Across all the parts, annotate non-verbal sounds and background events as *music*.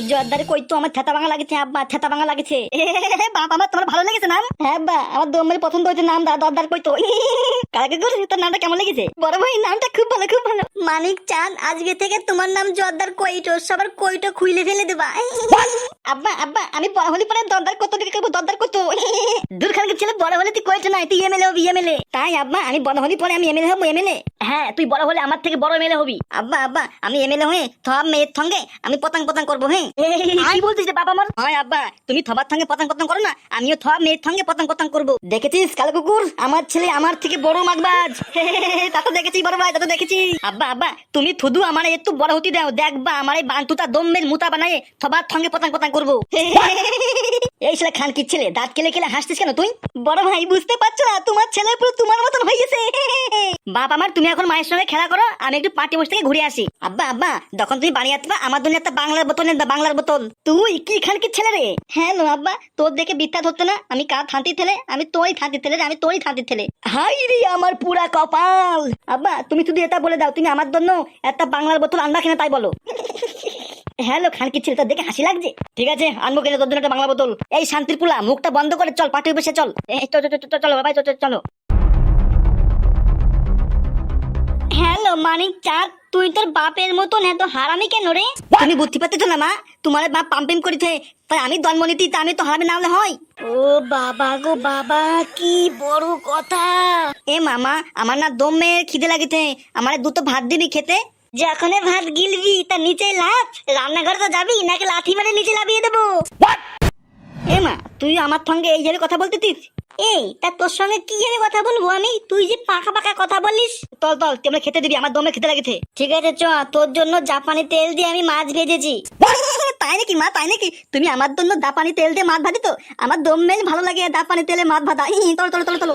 জোয়ারদারে কই তো আমার থেতা ভাঙা লাগেছে আব্বা থেতা ভাঙা লাগেছে। *laughs* বাবা আমার তোমার ভালো লেগেছে নাম হ্যাঁ আব্বা আমার দমের পছন্দ হয়েছে নাম দা দরদার কই তো? *laughs* কাকে করে তোর নামটা কেমন লেগেছে? বড় ভাই নামটা খুব ভালো খুব ভালো। মানিক চাঁদ আজকে থেকে তোমার নাম জোয়ারদার কইটো সবার কইটো খুইলে ফেলে দেবা। *laughs* আব্বা আব্বা আমি বড় হলে পরে দরদার কত দিকে করব দরদার কত দূর খানকে ছেলে বড় হলে তুই কইছো না তুই এমএলএ হবি এমএলএ তাই আব্বা আমি বড় হলে পরে আমি এমএলএ হব এমএলএ হ্যাঁ তুই বড় হলে আমার থেকে বড় এমএলএ হবি। আব্বা আব্বা আমি এমএলএ হয়ে থব মেয়ের সঙ্গে আমি পতাং পতাং করব হ্যাঁ? বলছিস যে বাবা আমার আব্বা, তুমি থবার সঙ্গে পতং পতং করো না, আমিও মেয়ের সঙ্গে পতং পতং করব। দেখেছিস, কালো কুকুর? আমার ছেলে আমার থেকে বড় মাগবাজ। *laughs* তা তো দেখেছি, বড় ভাই, তা তো দেখেছি। আব্বা আব্বা, তুমি থুদু আমার একটু বড় হতে দাও। দেখবা আমার এই বান্তুটা দম্বের মুতা বানায় থবার সঙ্গে পতাং পতাং করব। *laughs* এই ছেলে খান কি ছেলে, দাঁত কেলে কেলে হাসছিস কেন তুই? বড় ভাই, বুঝতে পারছ না? তোমার ছেলে পুরো তোমার মতন হয়ে গেছে বাপ আমার, তুমি এখন মায়ের সঙ্গে খেলা করো, আমি একটু পার্টি বসে থেকে ঘুরে আসি। আব্বা আব্বা, যখন তুমি বাড়ি আসবা আমার জন্য একটা বাংলার বোতল এনে বাংলার বোতল। তুই কি খান কি ছেলে রে? হ্যাঁ লো আব্বা, তোর দেখে বিত্তাত হচ্ছে না? আমি কার থানতি ছেলে? আমি তোই থানতি ছেলে আমি তোরই থানতি ছেলে। হাই রে আমার পুরা কপাল! আব্বা, তুমি শুধু এটা বলে দাও, তুমি আমার জন্য একটা বাংলার বোতল আনবা কিনা তাই বলো। হ্যালো খান কি ছিল তোর দেখে হাসি লাগছে? ঠিক আছে আনব কিনে তোর জন্য একটা বাংলা বোতল। এই শান্তির পুলা মুখটা বন্ধ করে চল পাটি বসে চল। চল চল, চল, হ্যালো মানিক চাঁদ তুই তোর বাপের মতন এত হারামি কেন রে? তুমি বুদ্ধি পাচ্ছ না মা? তোমার বাপ পাম্পিং করিতে তাই আমি জন্মনীতি তা আমি তো হারামি না হলে হয়। ও বাবা গো বাবা কি বড় কথা। এ মামা আমার না দমে খিদে লাগিতে আমার দুটো ভাত দিবি খেতে? যখন ভাত গিলবি তা নিচে লাভ রান্নাঘরে তো যাবি নাকি লাথি মেরে নিচে লাভিয়ে দেবো? এ মা তুই আমার সঙ্গে এই জায়গায় কথা বলতেছিস? এই তা তোর সঙ্গে কি জানি কথা বলব আমি? তুই যে পাকা পাকা কথা বলিস। তল তল তুই খেতে দিবি আমার দমে খেতে লাগেছে। ঠিক আছে চ তোর জন্য জাপানি তেল দিয়ে আমি মাছ ভেজেছি। তাই নাকি মা তাই নাকি? তুমি আমার জন্য দাপানি তেল দিয়ে মাছ ভাজি তো? আমার দম মেল ভালো লাগে দাপানি তেলে মাছ ভাজা। তলো তলো তলো তলো।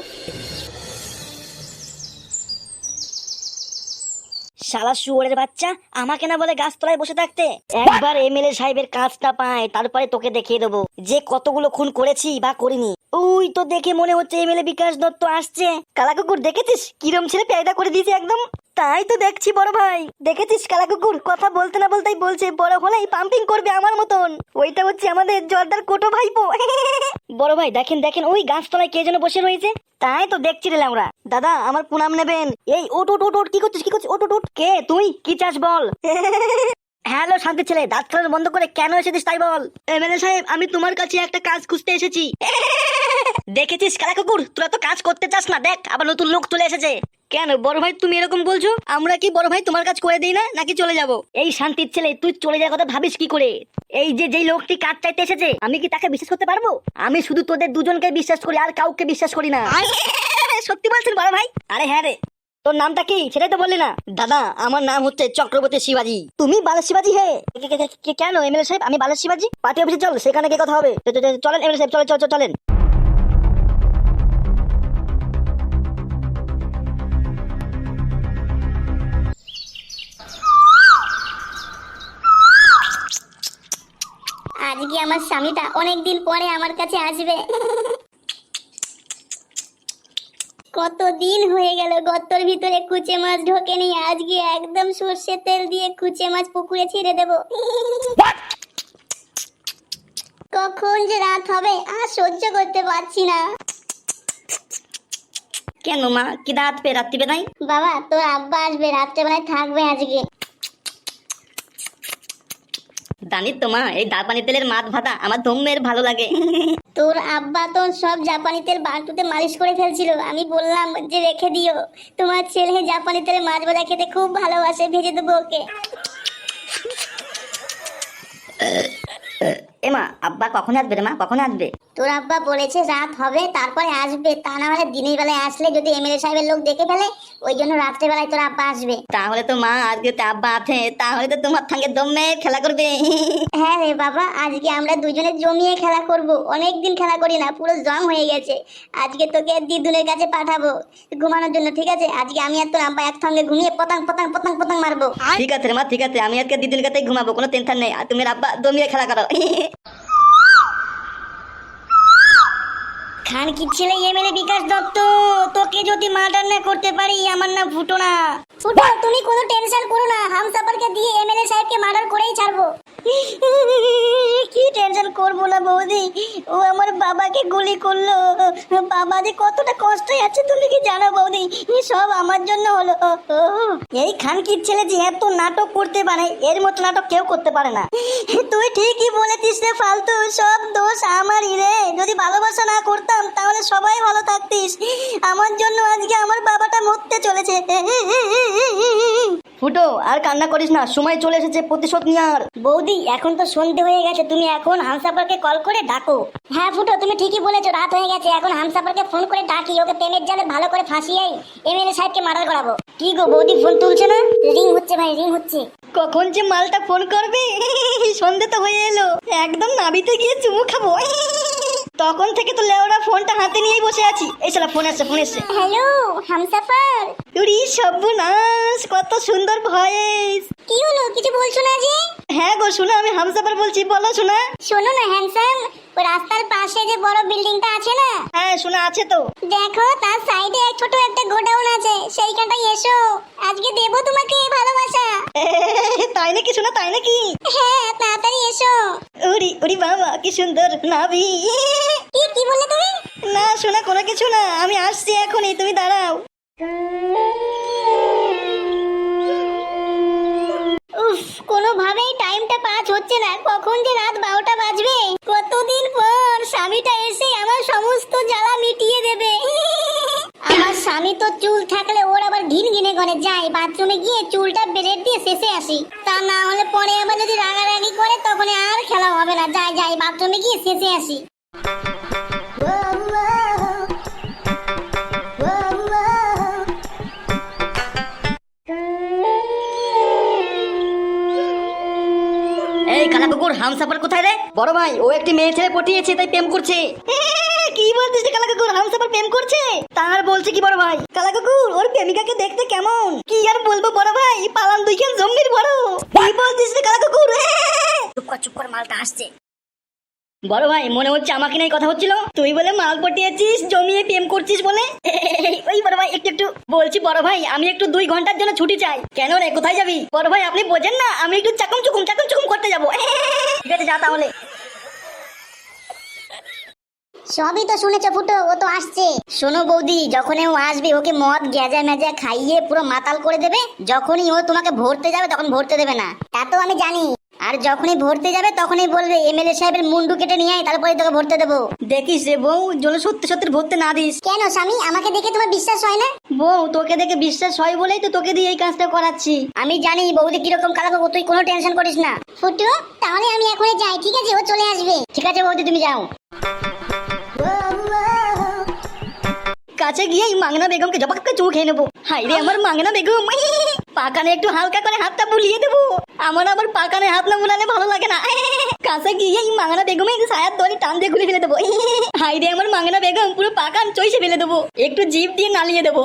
শালা শুয়োরের বাচ্চা, আমাকে না বলে গাছতলায় বসে থাকতে। একবার এমএলএ সাহেবের কাজটা পায়, তারপরে তোকে দেখিয়ে দেবো। যে কতগুলো খুন করেছি বা করিনি। ওই তো দেখে মনে হচ্ছে এমএলএ বিকাশ দত্ত আসছে। কালা কুকুর দেখেছিস? কিরম ছেলে পেয়দা করে দিয়েছে একদম? তাই তো দেখছি বড় ভাই। দেখেছিস কালা কুকুর কথা বলতে না বলতেই বলছে, বড় হলেই পাম্পিং করবে আমার মতন। ওইটা হচ্ছে আমাদের জর্দার কোটো ভাইপো। *laughs* বড় ভাই, দেখেন দেখেন, ওই গাছতলায় কে যেন বসে রয়েছে। তাই তো দেখছি রে আমরা দাদা, আমার পুনাম নেবেন। এই, ওট ওট ওট কি করছিস কি করছিস? ওট ওট কে? তুই? কি চাস বল? *laughs* হ্যালো, শান্তি ছেলে, দাঁত খেলানো বন্ধ করে কেন এসেছিস তাই বল? এমএলএ সাহেব, আমি তোমার কাছে একটা কাজ খুঁজতে এসেছি। *laughs* দেখেছিস কালা কুকুর? তোরা তো কাজ করতে চাস না দেখ আবার নতুন লোক চলে এসেছে। কেন বড় ভাই তুমি এরকম বলছো? আমরা কি বড় ভাই তোমার কাজ করে দিই না নাকি চলে যাব? এই শান্তির ছেলে তুই চলে যাওয়ার কথা ভাবিস কি করে? এই যে যেই লোকটি কাজ চাইতে এসেছে আমি কি তাকে বিশ্বাস করতে পারব? আমি শুধু তোদের দুজনকে বিশ্বাস করি আর কাউকে বিশ্বাস করি না। সত্যি বলছেন বড় ভাই? আরে হ্যাঁ রে তোর নামটা কি? সেটাই তো বললি না। দাদা আমার নাম হচ্ছে চক্রবর্তী শিবাজি। তুমি বালের শিবাজি হে? কে- কে- কে- কে- কেন এমএলএ সাহেব? আমি বালের শিবাজি? পার্টি অফিসে চল সেখানে গিয়ে কথা হবে। চলেন এমএলএ সাহেব চল চল, চলেন। স্বামীটা অনেক দিন পরে আমার কাছে আসবে। কতদিন হয়ে গেল গত্তর ভিতরে কুচে মাছ ঢোকেনি আজকে একদম সর্ষে তেল দিয়ে কুচে মাছ পুকুরে ছেড়ে দেব। কখন যে রাত হবে আর সহ্য করতে পারছি না। কেন মা কি দাঁত পে রাত্রি নাই বাবা তোর আব্বা আসবে রাত্রেবেলায় থাকবে আজকে। জানিস তো মা এই জাপানি তেলের মাছ ভাতা আমার দমের ভালো লাগে। *laughs* তোর আব্বা তো সব জাপানি তেল বালতুতে মালিশ করে ফেলছিল আমি বললাম যে রেখে দিও। তোমার ছেলে জাপানি তেলে মাছ ভাজা খেতে খুব ভালোবাসে ভেজে দেবো ওকে। এ মা আব্বা কখন আসবে রে মা? কখন আসবে? তোর আব্বা বলেছে রাত হবে তারপরে আসবে। তা না হলে দিনের বেলায় আসলে যদি এমএলএ সাহেবের লোক দেখে ফেলে ওই জন্য রাত্রেবেলায় তোর আব্বা আসবে। তাহলে তো মা আজকে তো আব্বা আছে তাহলে তো তোমার সঙ্গে দমে খেলা করবে। হ্যাঁ রে বাবা আজকে আমরা দুজনে জমিয়ে খেলা করব। অনেক দিন খেলা করি না পুরো জং হয়ে গেছে। আজকে তোকে দিদুনের কাছে পাঠাবো ঘুমানোর জন্য ঠিক আছে? আজকে আমি আর তোর আব্বা একসঙ্গে ঘুমিয়ে পতাং পতাং পতাং পতাং মারবো। ঠিক আছে রে মা ঠিক আছে। আমি আজকে দিদির কাছে ঘুমাবো কোনো টেনশন নেই। আর তুমি আব্বা দমিয়ে খেলা করো। খান কি ছেলে এমএলএ বিকাশ দত্ত? তোকে যদি মার্ডার না করতে পারি, আমার নাম ফুটো না। তুমি কোনো টেনশন করো না। হাম সাপারকে দিয়ে এমএলএ সাহেব সাহেবকে মার্ডার করেই ছাড়বো। কি টেনশন করব না বৌদি? ও আমার বাবাকে গুলি করল। বাবা যে কতটা কষ্ট আছে, তুমি কি জানো বৌদি? সব আমার জন্য হলো। এই খানকির ছেলে যে এত নাটক করতে পারে, এর মতো নাটক কেউ করতে পারে না। তুই ঠিকই বলেছিস রে ফালতু, সব দোষ আমারই রে। যদি ভালোবাসা না করতাম, তাহলে সবাই ভালো থাকতিস। আমার জন্য আজকে আমার বাবাটা মরতে চলেছে। ফুটো আর কান্না করিস না সময় চলে এসেছে প্রতিশোধ নেওয়ার। বৌদি এখন তো সন্ধে হয়ে গেছে তুমি এখন হামসাপারকে কল করে ডাকো। হ্যাঁ ফুটো তুমি ঠিকই বলেছ রাত হয়ে গেছে এখন হামসাফারকে ফোন করে ডাকি ওকে প্রেমের জালে ভালো করে ফাঁসিয়েই এমএলএ সাহেবকে মার্ডার করাবো। কি গো বৌদি ফোন তুলছে না? রিং হচ্ছে ভাই রিং হচ্ছে। কখন যে মালটা ফোন করবে? সন্ধে তো হয়ে এলো একদম নাবিতে গিয়ে চুমু খাব। তখন থেকে তো লেওরা ফোনটা হাতে নিয়েই বসে আছি। এই শালা ফোন আসছে ফোন এসছে। হ্যালো হামসাফার। উরি সর্বনাশ কত সুন্দর ভয়েস কি হলো কিছু বলছো না যে? হ্যাঁ গো শোনা আমি হামসাফার বলছি বলো শোনা। শোনো না হ্যান্ডসাম ওই রাস্তার পাশে যে বড় বিল্ডিংটা আছে না? হ্যাঁ শোনা আছে তো। দেখো তার সাইডে এক ছোট একটা গোডাউন আছে সেইখানটায় এসো। আজকে দেবো তোমাকে ভালোবাসা। *laughs* তাই নাকি শোনা তাই নাকি? হ্যাঁ তাড়াতাড়ি এসো। বাবা কি সুন্দর নাভি। কি কি বললে তুমি? না শোনা কোনো কিছু না আমি আসছি এখনই তুমি দাঁড়াও। উফ কোনোভাবেই টাইমটা পাস হচ্ছে না। কখন যে রাত বারোটা বাজবে? কতদিন পর স্বামীটা এসে আমার সমস্ত জ্বালা মিটিয়ে স্বামী তো চুল থাকলে ওর আবার ঘিন ঘিনে করে। যাই, বাথরুমে গিয়ে চুলটা বেরেট দিয়ে শেষে আসি। তা না হলে পরে আবার যদি রাগারাগি করে, তখন আর খেলা হবে না। যাই যাই, বাথরুমে গিয়ে শেষে আসি। হামসাফার কোথায় রে? বড় ভাই ও একটি মেয়ে ছেলে পটিয়েছে তাই প্রেম করছে। *laughs* কি বলছিস রে কালা কুকুর? হামসাফার প্রেম করছে? তার বলছে কি বড় ভাই? কালা কাকুর ওর প্রেমিকাকে দেখতে কেমন? কি আর বলব বড় ভাই? পালান দুইখান জমির বড়। কি বলছিস রে কালা কুকুর? *laughs* চুপ কর চুপ কর মালটা আসছে। বড় ভাই মনে হচ্ছে আমাকে নিয়ে কথা হচ্ছিল। তুই বলে মাল পটিয়েছিস জমিয়ে প্রেম করছিস বলে? *laughs* ওই বড় ভাই একটু একটু বলছি বড় ভাই আমি একটু দুই ঘণ্টার জন্য ছুটি চাই। কেন রে কোথায় যাবি? বড় ভাই আপনি বোঝেন না আমি একটু চাকুম চুকুম চাকুম চুকুম করতে যাব। *laughs* ঠিক আছে যা তাহলে। সবই তো শুনেছো ফুটো ও তো আসছে। শোনো বৌদি যখন ও আসবে ওকে মদ গ্যাজা ম্যাজা খাইয়ে পুরো মাতাল করে দেবে। যখনই ও তোমাকে ভরতে যাবে তখন ভরতে দেবে না। তা তো আমি জানি। আর যখনই ভরতে যাবে তখনই বলবে এমএলএ সাহেবের মুন্ডু কেটে নিয়ে আয় তারপরে তোকে ভরতে দেবো। দেখিস রে বউ যেন সত্যি সত্যি ভরতে না দিস। কেন স্বামী? আমাকে দেখে তোমার বিশ্বাস হয় না? বউ তোকে দেখে বিশ্বাস হয় বলেই তো তোকে দিয়ে এই কাজটা করাচ্ছি। আমি জানি বৌদি কীরকম কালা কাকু তুই কোনো টেনশন করিস না। ফুটু তাহলে আমি এখনই যাই ঠিক আছে? ও চলে আসবে। ঠিক আছে বৌদি তুমি যাও। কাছে গিয়ে এই মাংনা বেগমকে জপাক করে চুমু খেয়ে নেব। হাই রে আমার মাংনা বেগম। পাকানে একটু হালকা করে হাতটা বুলিয়ে দেবো। আমার আবার পাকানে হাত না বুলালে ভালো লাগে না। কাছে গিয়ে এই মাংনা বেগমে সায়ার দড়ি টান দিয়ে খুলে ফেলে দেবো। হাই রে আমার মাংনা বেগম পুরো পাকান চইসে ফেলে দেবো। একটু জিভ দিয়ে নালিয়ে দেবো।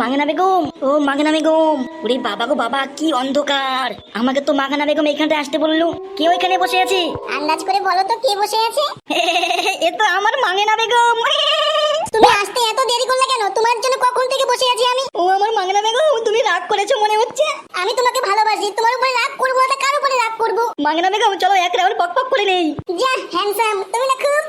মাগনা বেগম ও মাগনা বেগম ওরে বাবা গো বাবা কি অন্ধকার। আমাকে তো মাগনা বেগম এখানটা আসতে বলল। কে ওইখানে বসে আছে? আন্দাজ করে বলো তো কে বসে আছে? *laughs* এ তো আমার মাগনা বেগম। *laughs* তুমি আসতে এত দেরি করলে কেন? তোমার জন্য কখন থেকে বসে আছি আমি? ও আমার মাংনা বেগম তুমি রাগ করেছ মনে হচ্ছে? আমি তোমাকে ভালোবাসি। তোমার উপরে রাগ করব না কার উপরে রাগ করব? মাংনা বেগম চলো এক রাউন্ড পক পক করে নেই। যা হ্যান্ডসাম তুমি না খুব